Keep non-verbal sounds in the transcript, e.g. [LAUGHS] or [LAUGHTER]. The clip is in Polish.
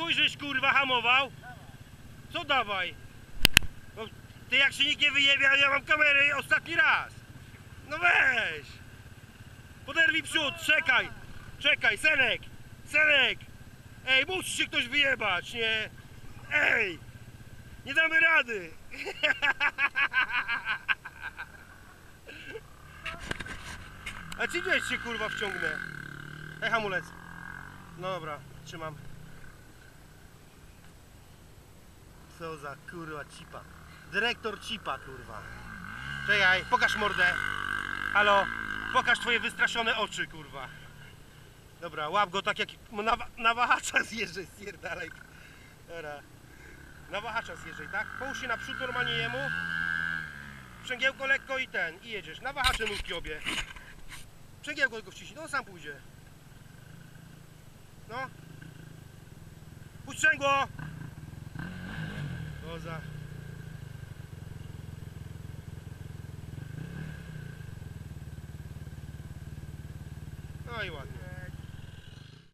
chuj żeś kurwa hamował? Co dawaj? Ty jak się nikt nie wyjebie, a ja mam kamerę ostatni raz. No weź! Poderwij przód, czekaj! Czekaj, Senek! Senek! Ej, musi się ktoś wyjebać, nie? Ej! Nie damy rady! [LAUGHS] A ci gdzieś się kurwa wciągnę? Ej, hamulec! No dobra, trzymam. Co za kurwa cipa. Dyrektor cipa kurwa. Czekaj, pokaż mordę. Halo, pokaż twoje wystraszone oczy kurwa. Dobra, łap go tak jak na, wa- na wahacza zjeżdżaj, spierdalaj. Dobra. Na wahacza zjeżdżaj, tak? Połóż się naprzód normalnie jemu. Przęgiełko lekko i ten, i jedziesz. Na wahacze nóżki obie. Przęgiełko tylko wciśnij, no on sam pójdzie. No. Puść sprzęgło! Koza. No i ładnie.